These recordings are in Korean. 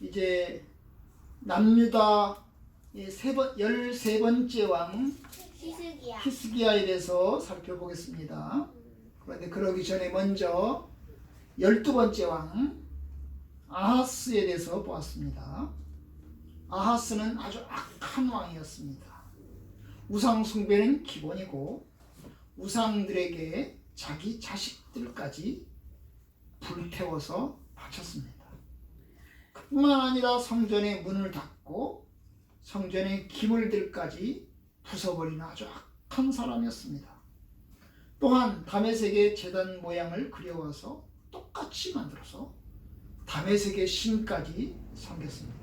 이제 남유다 세번 열세 번째 왕 희숙이야. 히스기야에 대해서 살펴보겠습니다. 그런데 그러기 전에 먼저 열두 번째 왕 아하스에 대해서 보았습니다. 아하스는 아주 악한 왕이었습니다. 우상 숭배는 기본이고 우상들에게 자기 자식들까지 불태워서 바쳤습니다. 그뿐만 아니라 성전의 문을 닫고 성전의 기물들까지 부숴버리는 아주 악한 사람이었습니다. 또한 다메섹의 재단 모양을 그려와서 똑같이 만들어서 다메섹의 신까지 섬겼습니다.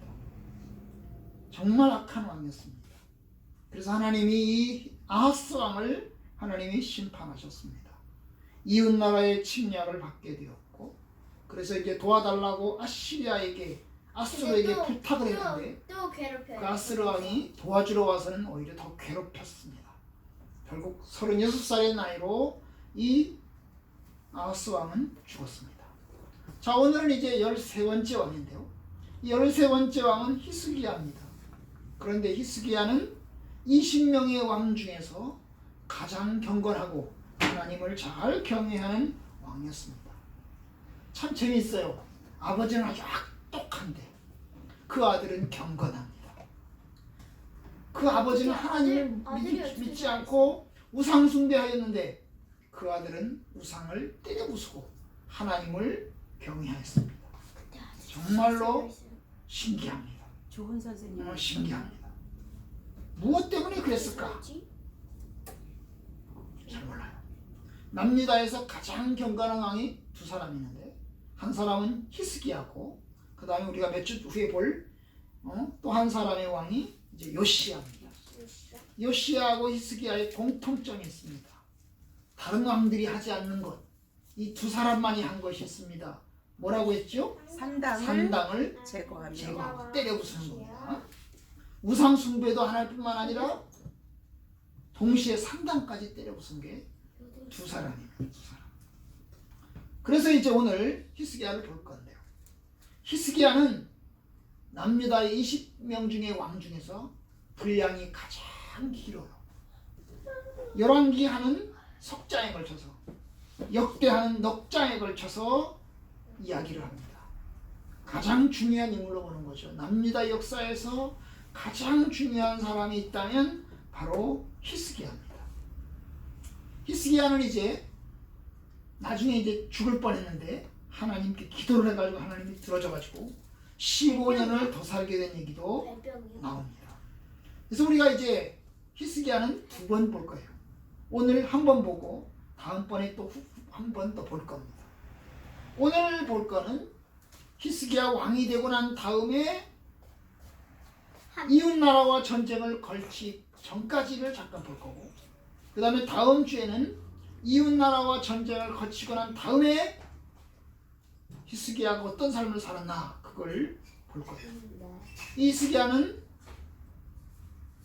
정말 악한 왕이었습니다. 그래서 하나님이 이 아하스 왕을 하나님이 심판하셨습니다. 이웃 나라의 침략을 받게 되었고 그래서 이제 도와달라고 아시리아에게 근데 또- 부탁을 했는데 또, 또 괴롭혀요. 그 아스르 왕이 도와주러 와서는 오히려 더 괴롭혔습니다. 결국 36살의 나이로 이 아하스 왕은 죽었습니다. 자 오늘은 이제 13번째 왕인데요. 이 13번째 왕은 히스기야입니다. 그런데 히스기야는 20명의 왕 중에서 가장 경건하고 하나님을 잘 경외하는 왕이었습니다. 참 재미있어요. 아버지는 아주 그 아들은 경건합니다. 그 아버지는 하나님을 믿- 믿지? 않고 우상 숭배하였는데 그 아들은 우상을 때려 부수고 하나님을 경외하였습니다. 정말로 신기합니다. 좋은 선생님. 신기합니다. 무엇 때문에 그랬을까? 잘 몰라요. 남유다에서 가장 경건한 왕이 두 사람이 있는데 한 사람은 히스기야고 그 다음에 우리가 몇 주 후에 볼 또 한 사람의 왕이 이제 요시야입니다. 요시야하고 히스기야의 공통점이 있습니다. 다른 왕들이 하지 않는 것, 이 두 사람만이 한 것이 있습니다. 뭐라고 했죠? 산당을 산당을 제거하며 제거하고 때려 부수는 겁니다. 우상 숭배도 하나일 뿐만 아니라 동시에 상당까지 때려 부순 게 두 사람이에요. 두 사람. 그래서 이제 오늘 히스기야를 볼 건데요. 히스기야는 남유다의 20명 중에 왕 중에서 분량이 가장 길어요. 열왕기 하는 석장에 걸쳐서 역대하는 넉장에 걸쳐서 이야기를 합니다. 가장 중요한 인물로 보는 거죠. 남유다 역사에서 가장 중요한 사람이 있다면 바로 히스기야입니다. 히스기야는 이제 나중에 이제 죽을 뻔했는데 하나님께 기도를 해가지고 하나님이 들어줘가지고 15년을 더 살게 된 얘기도. 나옵니다. 그래서 우리가 이제 히스기야는 두 번 볼 거예요. 오늘 한 번 보고 다음번에 또 한 번 더 볼 겁니다. 오늘 볼 거는 히스기야 왕이 되고 난 다음에 이웃 나라와 전쟁을 걸치 전까지를 잠깐 볼 거고 그 다음에 다음 주에는 이웃 나라와 전쟁을 거치고 난 다음에 히스기야가 어떤 삶을 살았나 그걸 볼 거예요. 이 히스기야는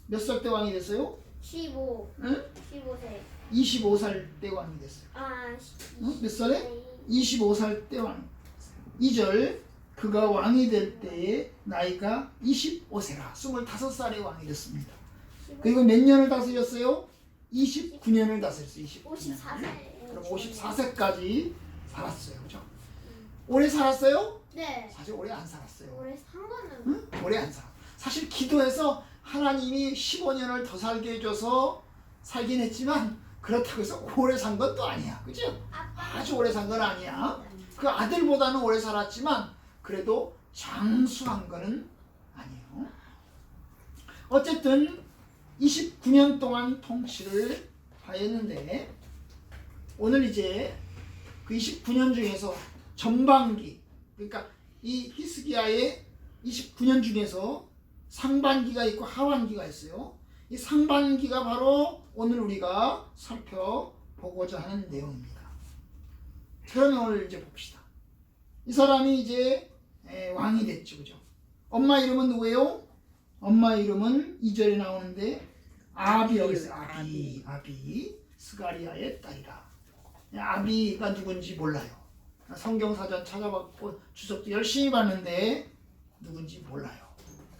몇 살 때 왕이 됐어요? 15. 응? 15세. 25살 때 왕이 됐어요. 아, 응? 몇 살에? 네. 25살 때 왕. 2절 그가 왕이 될 때에 나이가 25세라 25살에 왕이 됐습니다. 그리고 몇 년을 다스렸어요? 29년을 다스렸어요. 29년. 54세. 그럼 54세까지 살았어요. 그죠? 오래 살았어요? 네. 사실 오래 안 살았어요. 올해 산 거는 응? 오래 안 살아. 사실 기도해서 하나님이 15년을 더 살게 해줘서 살긴 했지만 그렇다고 해서 오래 산 건 또 아니야. 그죠? 아빠. 아주 오래 산 건 아니야. 그 아들보다는 오래 살았지만 그래도 장수한 거는 아니에요. 어쨌든 29년 동안 통치를 하였는데 오늘 이제 그 29년 중에서 전반기 그러니까 이 히스기야의 29년 중에서 상반기가 있고 하반기가 있어요. 이 상반기가 바로 오늘 우리가 살펴보고자 하는 내용입니다. 그러면 오늘 이제 봅시다. 이 사람이 이제 에, 왕이 됐죠, 그죠? 엄마 이름은 누구예요? 엄마 이름은 2절에 나오는데 아비라고 있어요. 아비, 아비, 스가리아의 딸이라. 아비가 누군지 몰라요. 성경 사전 찾아봤고 주석도 열심히 봤는데 누군지 몰라요.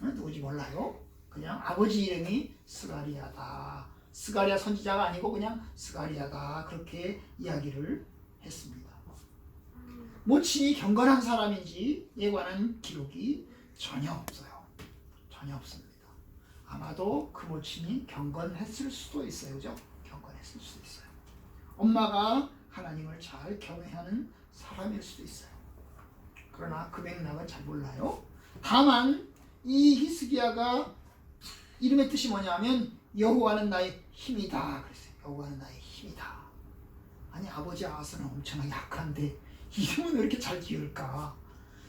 응? 누군지 몰라요. 그냥 아버지 이름이 스가리아다. 스가리아 선지자가 아니고 그냥 스가리아다. 그렇게 이야기를 했습니다. 모친이 경건한 사람인지 에 관한 기록이 전혀 없어요. 전혀 없습니다. 아마도 그 모친이 경건했을 수도 있어요. 그죠? 경건했을 수도 있어요. 엄마가 하나님을 잘 경외하는 사람일 수도 있어요. 그러나 그 맥락은 잘 몰라요. 다만 이 히스기야가 이름의 뜻이 뭐냐면 여호와는 나의 힘이다 그랬어요. 여호와는 나의 힘이다. 아니 아버지 아하스는 엄청나게 약한데 이름은 왜 이렇게 잘 지을까?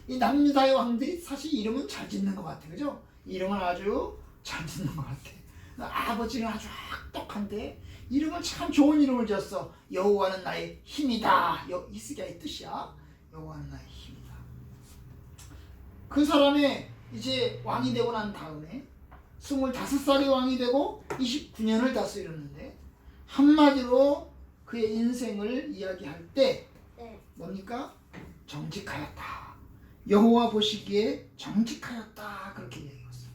이 남유다의 왕들이 사실 이름은 잘 짓는 것 같아, 그죠? 이름은 아주 잘 짓는 것 같아. 아버지는 아주 악독한데 이름은 참 좋은 이름을 지었어. 여호와는 나의 힘이다. 여 이스기야의 뜻이야. 여호와는 나의 힘이다. 그 사람의 이제 왕이 되고 난 다음에 25살의 왕이 되고 29년을 다스렸는데 한마디로 그의 인생을 이야기할 때 네. 뭡니까? 정직하였다. 여호와 보시기에 정직하였다. 그렇게 얘기했어요.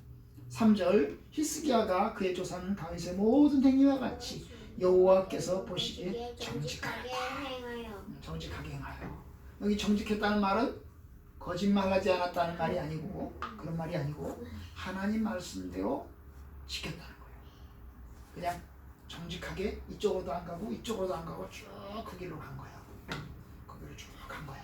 3절 히스기야가 그의 조상 다윗의 모든 행위와 같이 여호와께서 보시기에 정직하게 정직하였다. 행하여. 정직하게 행하여. 여기 정직했다는 말은 거짓말하지 않았다는 말이 아니고 그런 말이 아니고 하나님 말씀대로 지켰다는 거예요. 그냥 정직하게 이쪽으로도 안 가고 이쪽으로도 안 가고 쭉 그 길로 간 거야. 그 길로 쭉 간 거야.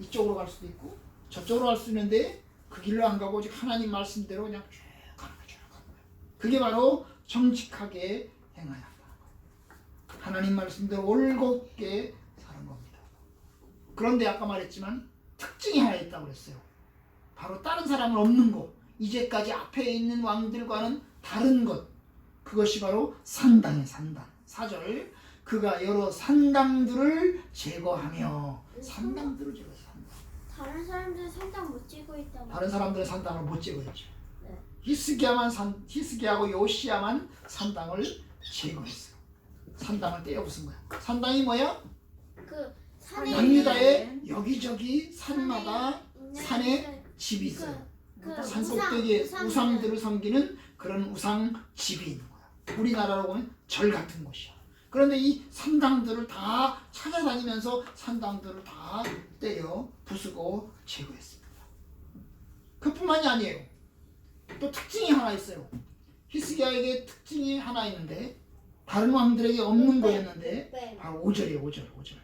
이쪽으로 갈 수도 있고 저쪽으로 갈 수 있는데 그 길로 안 가고 오직 하나님 말씀대로 그냥 쭉 가는 거야. 그게 바로 정직하게 거예요. 하나님 말씀대로 올곧게 사는 겁니다. 그런데 아까 말했지만 특징이 하나 있다고 그랬어요. 바로 다른 사람은 없는 것. 이제까지 앞에 있는 왕들과는 다른 것. 그것이 바로 산당의 산당. 4절. 그가 여러 산당들을 제거하며 산당들을 제거했어. 산당. 다른 사람들 상담 못 찍고 있다고. 다른 사람들의 산당을 못 제거했죠. 네. 히스기야만 산 히스기야하고 요시야만 산당을 제거했어요. 산당을 떼어 부순 거야. 산당이 뭐야? 그 산에 남유다의 여기저기 산마다 산에 집이 있어요. 그, 그산 우상, 꼭대기에 우상들을- 우상들을 섬기는 그런 우상 집이 있는 거야. 우리나라로 보면 절 같은 곳이야. 그런데 이 산당들을 다 찾아다니면서 산당들을 다 때려 부수고 제거했습니다. 그뿐만이 아니에요. 또 특징이 하나 있어요. 히스기야에게 특징이 하나 있는데 다른 왕들에게 없는 거였는데 네. 바로 5절이에요 5절 5절.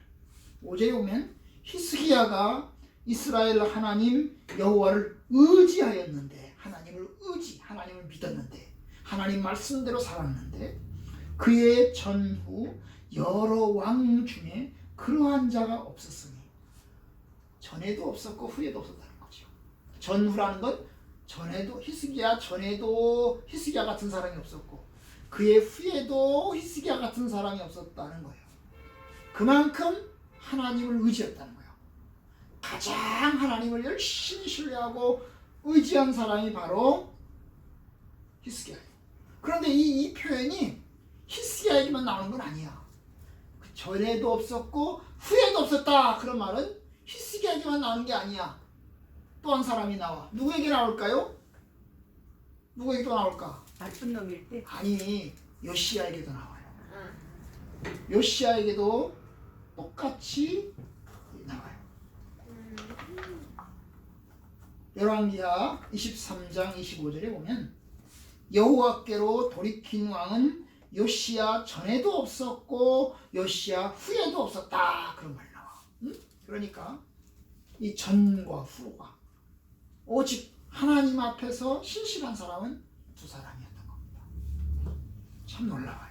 5절에 보면 히스기야가 이스라엘 하나님 여호와를 의지하였는데 하나님을 의지 하나님을 믿었는데 하나님 말씀대로 살았는데 그의 전후 여러 왕 중에 그러한 자가 없었으니 전에도 없었고 후에도 없었다는 거죠. 전후라는 건 전에도 히스기야 전에도 히스기야 같은 사람이 없었고 그의 후에도 히스기야 같은 사람이 없었다는 거예요. 그만큼 하나님을 의지했다는 거예요. 가장 하나님을 열심히 신뢰하고 의지한 사람이 바로 히스기야예요. 그런데 이, 이 표현이 히스기야에게만 나오는 건 아니야. 그 전에도 없었고 후에도 없었다 그런 말은 히스기야에게만 나오는 게 아니야. 또 한 사람이 나와. 누구에게 나올까요? 누구에게 또 나올까? 나쁜 놈일 때 아니 요시야에게도 나와요. 아, 요시야에게도 똑같이 나와요. 음, 열왕기하 23장 25절에 보면 여호와께로 돌이킨 왕은 요시야 전에도 없었고 요시야 후에도 없었다 그런 말 나와. 응? 그러니까 이 전과 후가 오직 하나님 앞에서 신실한 사람은 두 겁니다. 참 놀라워요.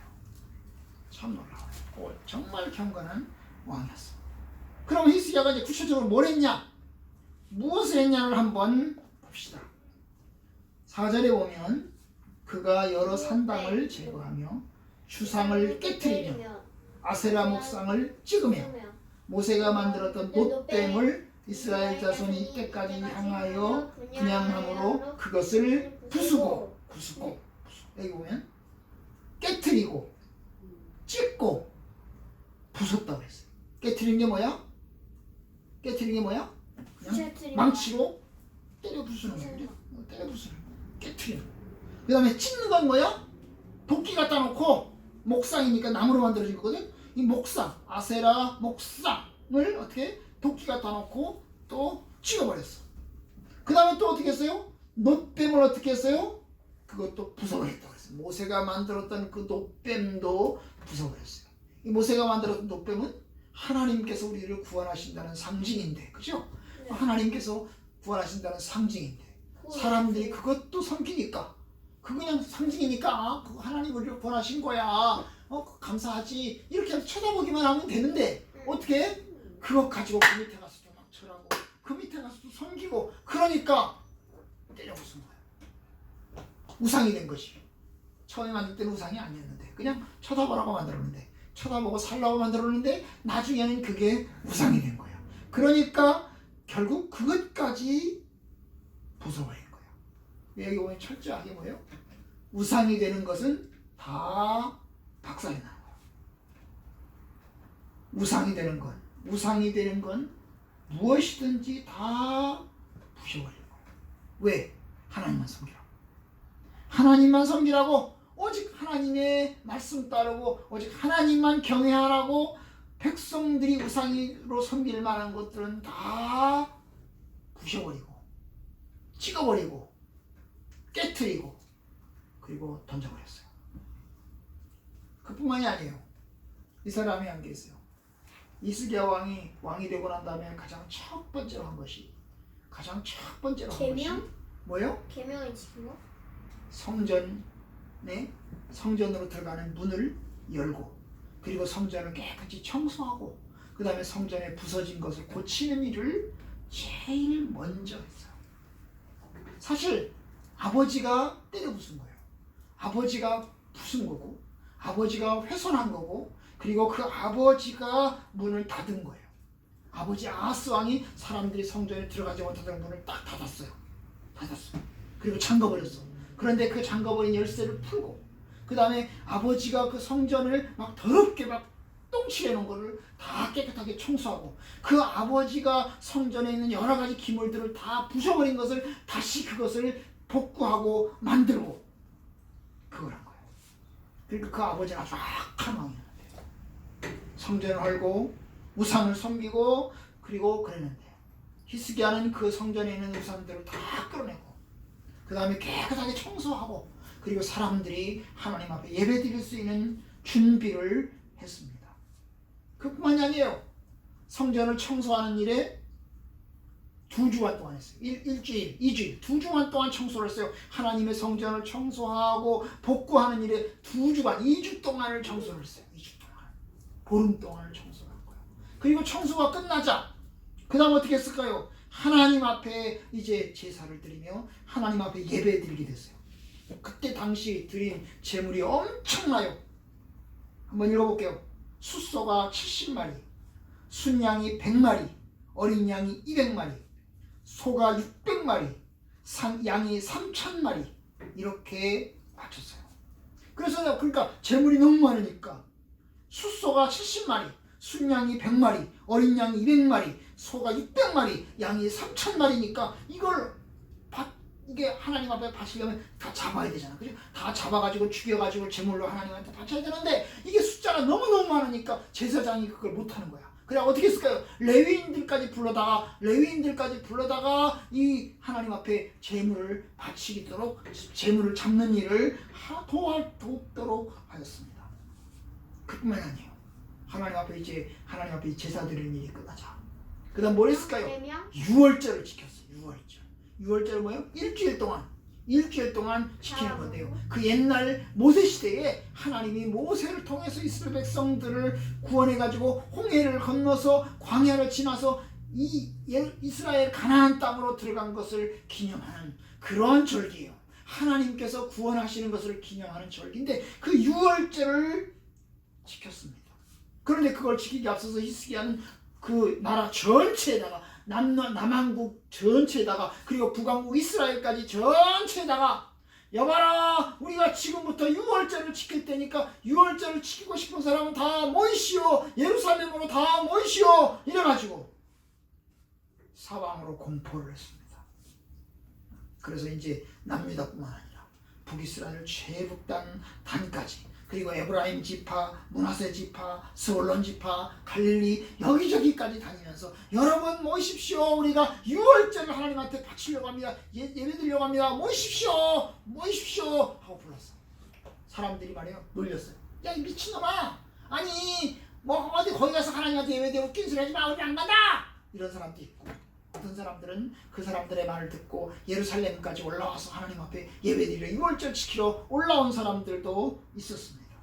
참 놀라워요. 오, 정말 경건한 왕이었어. 그럼 히스기야가 이제 구체적으로 뭘 했냐? 무엇을 했냐를 한번 봅시다. 4절에 보면 그가 여러 산당을 제거하며 주상을 깨뜨리며 아세라 목상을 찍으며 모세가 만들었던 노댐을 이스라엘 자손이 이때까지 향하여 분양함으로 그것을 부수고 부수고 여기 보면 깨뜨리고 찍고 부쉈다고 했어요. 깨뜨린 게 뭐야? 깨뜨린 게 뭐야? 그냥 망치로 때려 부수는? 어, 때려 부수는 거. 깨트리는 거. 그 다음에 찢는 건 뭐야? 도끼 갖다 놓고 목상이니까 나무로 만들어진 거거든. 이 목상, 아세라 목상을 어떻게 도끼 갖다 놓고 또 찍어버렸어. 그 다음에 또 어떻게 했어요? 놋뱀을 어떻게 했어요? 그것도 부숴버렸다고 그랬어요. 모세가 만들었던 그 놋뱀도 부숴버렸어요. 이 모세가 만들었던 놋뱀은 하나님께서 우리를 구원하신다는 상징인데, 그죠? 네. 하나님께서 구원하신다는 상징인데, 사람들이 그것도 섬기니까, 그 그냥 상징이니까, 아, 그거 하나님 우리를 구원하신 거야. 어, 감사하지. 이렇게 쳐다보기만 하면 되는데, 어떻게? 그것 가지고 그 밑에 가서 또막 절하고, 그 밑에 가서 또 섬기고, 그러니까 때려 부순 거야. 우상이 된 것이. 처음에 만들 때는 우상이 아니었는데, 그냥 쳐다보라고 만들었는데, 쳐다보고 살라고 만들었는데, 나중에는 그게 우상이 된 거예요. 그러니까 결국 그것까지 부숴버린 거예요. 여기 보면 철저하게 뭐예요? 우상이 되는 것은 다 박살이 나는 거예요. 우상이 되는 건, 우상이 되는 건 무엇이든지 다 부셔버리는 거예요. 왜? 하나님만 섬기라고. 하나님만 섬기라고 오직 하나님의 말씀 따르고 오직 하나님만 경외하라고 백성들이 우상으로 섬길 만한 것들은 다 부셔버리고 찍어버리고 깨트리고 그리고 던져버렸어요. 그뿐만이 아니에요. 이 사람이 한 게 있어요. 이스기야 왕이 왕이 되고 난 다음에 가장 첫 번째로 한 것이 가장 첫 번째로 한 것이 개명? 뭐요? 개명이 지금 뭐? 성전 에 성전으로 들어가는 문을 열고 그리고 성전을 깨끗이 청소하고 그 다음에 성전에 부서진 것을 고치는 일을 제일 먼저 했어요. 사실 아버지가 때려 부순 거예요. 아버지가 부순 거고 아버지가 훼손한 거고 그리고 그 아버지가 문을 닫은 거예요. 아버지 아하스 왕이 사람들이 성전에 들어가지 못하던 문을 딱 닫았어요. 닫았어. 그리고 잠궈버렸어. 그런데 그 잠궈버린 열쇠를 풀고 그 다음에 아버지가 그 성전을 막 더럽게 막 똥칠해 놓은 거를 다 깨끗하게 청소하고 그 아버지가 성전에 있는 여러 가지 기물들을 다 부셔버린 것을 다시 그것을 복구하고 만들고 그걸 한 거예요. 그러니까 그 아버지는 아주 악한 왕이었는데 성전을 헐고 우상을 섬기고 그리고 그랬는데 히스기야는 그 성전에 있는 우상들을 다 끌어내고 그 다음에 깨끗하게 청소하고 그리고 사람들이 하나님 앞에 예배 드릴 수 있는 준비를 했습니다. 그뿐만이 아니에요. 성전을 청소하는 일에 두 주간 동안 했어요. 일, 일주일, 이주일, 두 주간 동안 청소를 했어요. 하나님의 성전을 청소하고 복구하는 일에 두 주간, 이주 동안을 청소를 했어요. 이주 동안. 보름 동안을 청소를 한 거예요. 그리고 청소가 끝나자, 그 다음 어떻게 했을까요? 하나님 앞에 이제 제사를 드리며 하나님 앞에 예배 드리게 됐어요. 그때 당시 드린 제물이 엄청나요. 한번 읽어볼게요. 숫소가 70마리, 순양이 100마리, 어린 양이 200마리, 소가 600마리, 상, 양이 3,000마리 이렇게 바쳤어요. 그래서 그러니까 제물이 너무 많으니까 숫소가 70마리, 순양이 100마리, 어린 양이 200마리, 소가 600마리, 양이 3,000마리니까 이걸 바, 이게 하나님 앞에 바치려면 다 잡아야 되잖아. 그죠? 다 잡아가지고 죽여가지고 제물로 하나님한테 바쳐야 되는데 이게 숫자가 너무너무 많으니까 제사장이 그걸 못하는 거야. 그래 어떻게 했을까요? 레위인들까지 불러다가 레위인들까지 불러다가 이 하나님 앞에 제물을 바치도록 제물을 잡는 일을 하- 도할 돕도록 하였습니다. 그뿐만이 아니에요. 하나님 앞에 이제 하나님 앞에 제사 드리는 일이 끝나자. 그 다음 뭘 했을까요? 개명? 6월절을 지켰어요. 6월절. 6월절 뭐예요? 일주일 동안 일주일 동안 지키는 건데요. 그 옛날 모세 시대에 하나님이 모세를 통해서 이스라엘 백성들을 구원해 가지고 홍해를 건너서 광야를 지나서 이 예- 이스라엘 가나안 땅으로 들어간 것을 기념하는 그런 절기예요. 하나님께서 구원하시는 것을 기념하는 절기인데 그 6월절을 지켰습니다. 그런데 그걸 지키기 앞서서 히스기야는 그 나라 전체에다가 남, 남한국 전체에다가 그리고 북왕국 이스라엘까지 전체에다가 여봐라 우리가 지금부터 6월절을 지킬 테니까 6월절을 지키고 싶은 사람은 다 모이시오. 예루살렘으로 다 모이시오. 이래가지고 사방으로 공포를 했습니다. 그래서 이제 남유다뿐만 아니라 북이스라엘 최북단 단까지 그리고 에브라임 지파, 문하세 지파, 스올론 지파, 갈릴리 여기저기까지 다니면서 여러분 모이십시오. 우리가 유월절을 하나님한테 바치려고 합니다. 예, 예배 드리려고 합니다. 모이십시오. 모이십시오. 하고 불렀어. 사람들이 말이에요. 놀렸어요. 야, 이 미친놈아. 아니, 뭐 어디 거기 가서 하나님한테 예배드리고 낀 소리 하지 마. 우리 안 간다. 이런 사람도 있고 어떤 사람들은 그 사람들의 말을 듣고 예루살렘까지 올라와서 하나님 앞에 예배드리러 유월절 지키러 올라온 사람들도 있었습니다.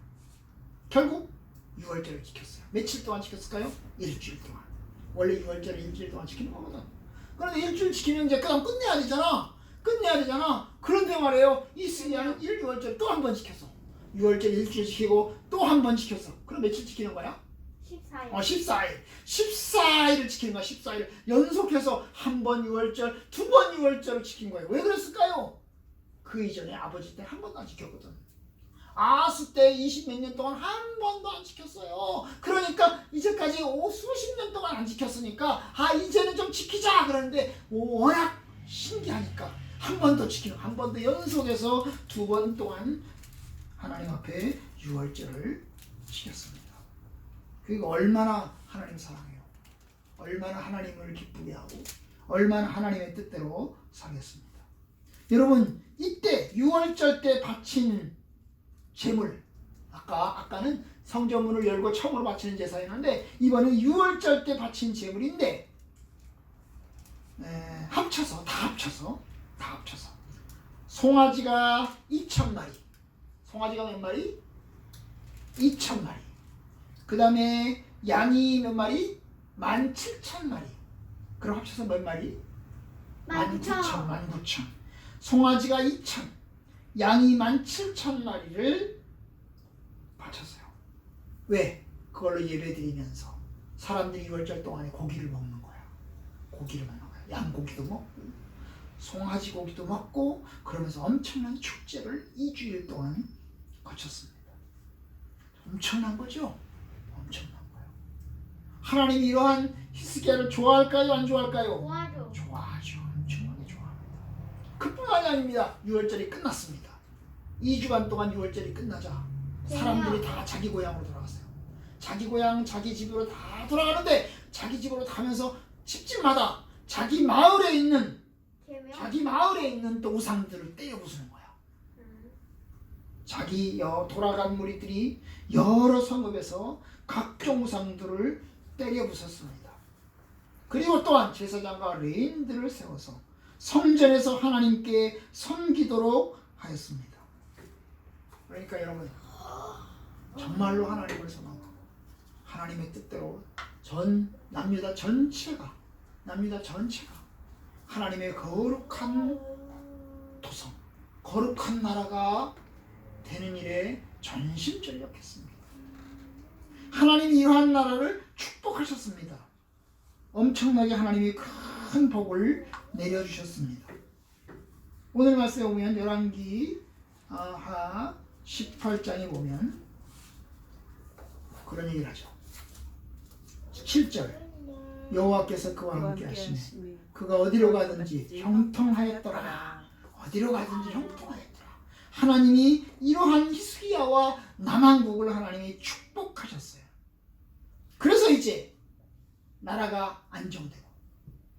결국 유월절을 지켰어요. 며칠 동안 지켰을까요? 일주일 동안. 원래 유월절을 일주일 동안 지키는 거거든. 그런데 일주일 지키면 이제 그다음 끝내야 되잖아. 끝내야 되잖아. 그런데 말이에요. 이 스리아는 1유월절 또 한 번 지켰어. 6월절 일주일 지키고 또 한 번 지켰어. 그럼 며칠 지키는 거야? 14일. 어, 14일. 14일을 지키는 거야, 14일. 연속해서 한 번 6월절, 두 번 6월절을 지킨 거예요. 왜 그랬을까요? 그 이전에 아버지 때 한 번도 안 지켰거든. 아수 때 20 몇 년 동안 한 번도 안 지켰어요. 그러니까 이제까지 오, 수십 년 동안 안 지켰으니까 아 이제는 좀 지키자 그러는데 오, 워낙 신기하니까 한 번 더 지키는 한 번 더 연속해서 두 번 동안 하나님 앞에 6월절을 지켰습니다. 그리고 얼마나 하나님 사랑해요. 얼마나 하나님을 기쁘게 하고 얼마나 하나님의 뜻대로 살겠습니다. 여러분 이때 6월절 때 바친 제물 아까 아까는 성전문을 열고 처음으로 바치는 제사였는데 이번엔 6월절 때 바친 제물인데 에, 합쳐서 다 합쳐서 다 합쳐서 송아지가 2천 마리 송아지가 몇 마리? 2천 마리 그 다음에 양이 몇 마리? 17,000마리. 그럼 합쳐서 몇 마리? 19,000, 19,000. 송아지가 2,000, 양이 17,000마리를 바쳤어요. 왜? 그걸로 예배 드리면서 사람들이 6월절 동안에 고기를 먹는 거야. 고기를 먹는 거야. 양고기도 먹고 송아지 고기도 먹고 그러면서 엄청난 축제를 2주일 동안 거쳤습니다. 엄청난 거죠? 하나님이 이러한 히스기야를 좋아할까요? 안 좋아할까요? 도와줘. 좋아하죠. 엄청나게 좋아합니다. 그뿐만이 아닙니다. 6월절이 끝났습니다. 2주간 동안 6월절이 끝나자 사람들이 다 자기 고향으로 돌아갔어요. 자기 고향, 자기 집으로 다 돌아가는데 자기 집으로 가면서 집집마다 자기 마을에 있는. 자기 마을에 있는 또 우상들을 때려 부수는 거야. 음. 자기 여 돌아간 무리들이 여러 성읍에서 각종 우상들을 때려 부쉈습니다. 그리고 또한 제사장과 레인들을 세워서 성전에서 하나님께 섬기도록 하였습니다. 그러니까 여러분 정말로 하나님을 선하고 하나님의 뜻대로 전 남유다 전체가 남유다 전체가 하나님의 거룩한 도성, 거룩한 나라가 되는 일에 전심전력했습니다. 하나님이 이러한 나라를 축복하셨습니다. 엄청나게 하나님이 큰 복을 내려주셨습니다. 오늘 말씀에 보면 열왕기 하 18장에 보면 그런 얘기를 하죠. 7절 여호와께서 그와 함께 하시네 그가 어디로 가든지 형통하였더라. 어디로 가든지 형통하였더라. 하나님이 이러한 히스기야와 남한국을 하나님이 축복하셨어요. 그래서 이제 나라가 안정되고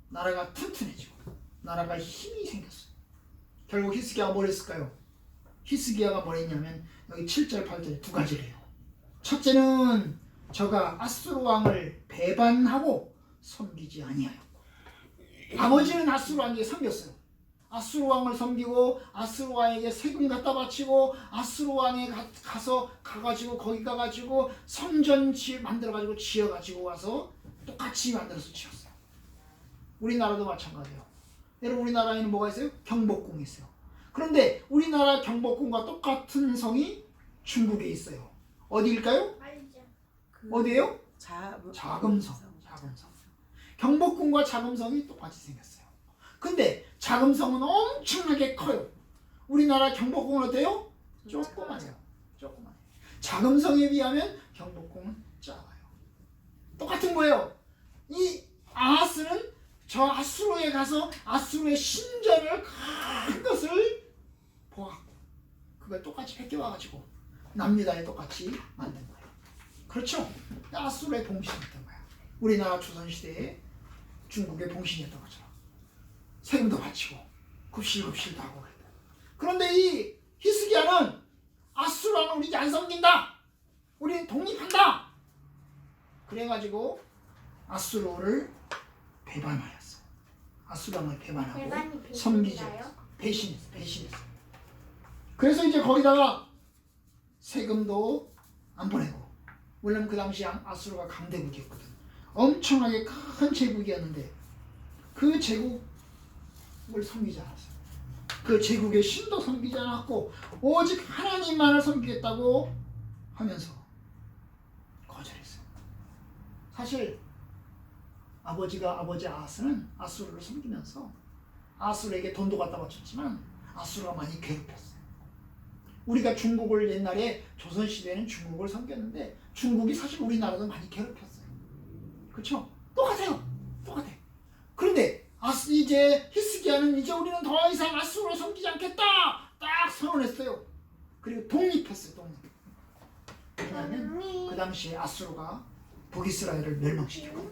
나라가 튼튼해지고 나라가 힘이 생겼어요. 결국 히스기야가 뭘 했을까요? 히스기야가 뭘 했냐면 여기 7절 8절 두 가지를 해요. 첫째는 저가 아수르 왕을 배반하고 섬기지 아니하였고 아버지는 아수르 왕에게 섬겼어요. 아수르 왕을 섬기고 아수르 왕에게 세금 갖다 바치고 아수르 왕에 가, 가서 가가지고 거기 가가지고 성전 지 만들어가지고 지어가지고 와서 똑같이 만들어서 지었어요. 우리나라도 마찬가지예요. 여러분 우리나라에는 뭐가 있어요? 경복궁이 있어요. 그런데 우리나라 경복궁과 똑같은 성이 중국에 있어요. 어디일까요? 알죠. 어디예요? 자, 자금성. 자금성. 경복궁과 자금성이 똑같이 생겼어요. 근데 자금성은 엄청나게 커요. 우리나라 경복궁은 어때요? 조그만해요. 조그만해요. 자금성에 비하면 경복궁은 작아요. 똑같은 거예요. 이 아하스는 저 아수르에 가서 아수르의 신전을 큰 것을 보아 그걸 똑같이 뺏겨와가지고 남유다에 똑같이 만든 거예요. 그렇죠? 아수르의 봉신이었던 거야. 우리나라 조선시대에 중국의 봉신이었던 것처럼 세금도 바치고 급실급실도 하고 그랬다. 그런데 이 히스기야는 아수르는 우리 안 섬긴다. 우리 독립한다. 그래가지고 아수르를 배반하였어. 아수르왕을 배반하고? 않았어. 배신했어. 배신했어. 그래서 이제 거기다가 세금도 안 보내고 물론 그 당시 아- 아수르가 강대국이었거든. 엄청나게 큰 제국이었는데 그 제국 을 섬기지 않았어. 그 제국의 신도 섬기지 않았고 오직 하나님만을 섬기겠다고 하면서 거절했어요. 사실 아버지가 아버지 아하스는 아수르를 섬기면서 아수르에게 돈도 갖다 바쳤지만 아수르가 많이 괴롭혔어요. 우리가 중국을 옛날에 조선시대에는 중국을 섬겼는데 중국이 사실 우리나라도 많이 괴롭혔어요. 그렇죠? 똑같아요. 이제 히스기야는 이제 우리는 더 이상 아수르를 섬기지 않겠다. 딱 선언했어요. 그리고 독립했어요. 독립. 왜냐하면 그 언니. 당시에 아수르가 북이스라엘을 멸망시켰거든요.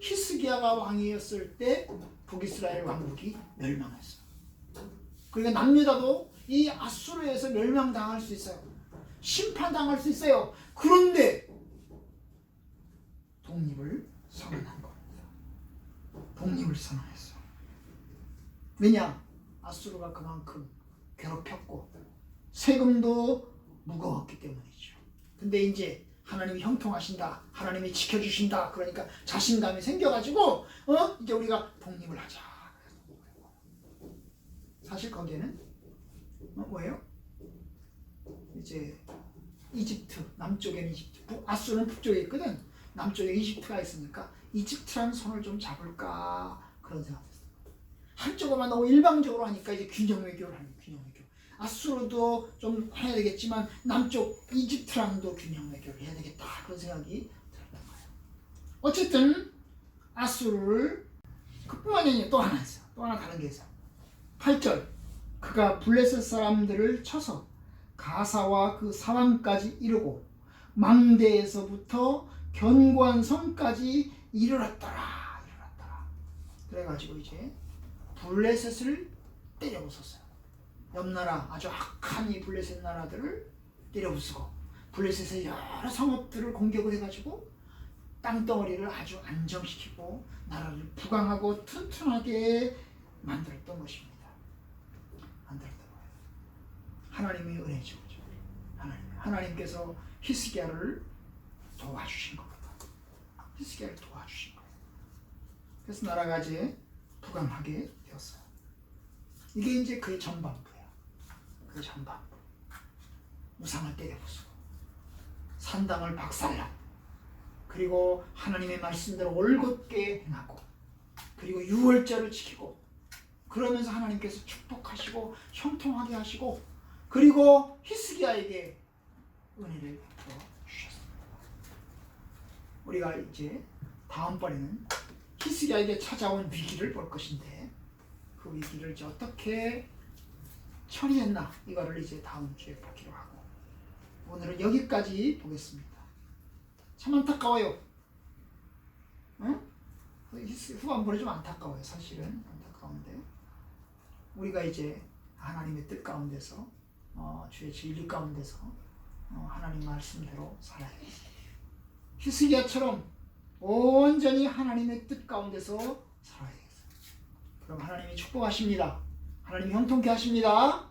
히스기야가 왕이었을 때 북이스라엘 왕국이 멸망했어요. 그러니까 남유다도 이 아수르에서 멸망당할 수 있어요. 심판당할 수 있어요. 그런데 독립을 선언한 겁니다. 독립을 선언했어. 왜냐? 아수르가 그만큼 괴롭혔고 세금도 무거웠기 때문이죠. 근데 이제 하나님이 형통하신다. 하나님이 지켜주신다. 그러니까 자신감이 생겨가지고 어 이제 우리가 독립을 하자. 사실 거기에는 어, 뭐예요? 이제 이집트 남쪽에는 이집트 북, 아수르는 북쪽에 있거든. 남쪽에 이집트가 있으니까 이집트랑 손을 좀 잡을까 그런 생각했어요. 한쪽으로만 너무 일방적으로 하니까 이제 균형 외교를 하는 균형 외교. 아수르도 좀 해야 되겠지만 남쪽 이집트랑도 균형 외교를 해야 되겠다 그런 생각이 들었던 거예요. 어쨌든 아수르를 그뿐만이 아니라 또 하나 있어. 또 하나 다른 게 있어. 8절 그가 블레셋 사람들을 쳐서 가사와 그 사왕까지 이르고 망대에서부터 견고한 성까지 이르렀더라 이르렀더라 그래가지고 이제 블레셋을 때려 부쉈어요 옆나라 아주 악한 이 블레셋 나라들을 때려 부수고 블레셋의 여러 성읍들을 공격을 해가지고 땅덩어리를 아주 안정시키고 나라를 부강하고 튼튼하게 만들었던 것입니다. 만들었던 거예요. 하나님의 은혜죠. 하나님. 하나님께서 히스기야를 도와주신 겁니다. 히스기야를 도와주신 거예요. 그래서 나라가 이제 부강하게 되었어요. 이게 이제 그의 전반부예요. 그의 전반부. 우상을 때려 부수고 산당을 박살나고 그리고 하나님의 말씀대로 올곧게 행하고 그리고 유월절을 지키고 그러면서 하나님께서 축복하시고 형통하게 하시고 그리고 히스기야에게 은혜를 베풀어 주셨습니다. 우리가 이제 다음번에는 히스기야에게 찾아온 위기를 볼 것인데 그 위기를 이제 어떻게 처리했나 이거를 이제 다음 주에 보기로 하고 오늘은 여기까지 보겠습니다. 참 안타까워요. 응? 후반부는 좀 안타까워요. 사실은 안타까운데 우리가 이제 하나님의 뜻 가운데서 어, 주의 진리 가운데서 어, 하나님 말씀대로 살아야 돼요. 히스기야처럼 온전히 하나님의 뜻 가운데서 살아야 되겠어요. 그럼 하나님이 축복하십니다. 하나님이 형통케 하십니다.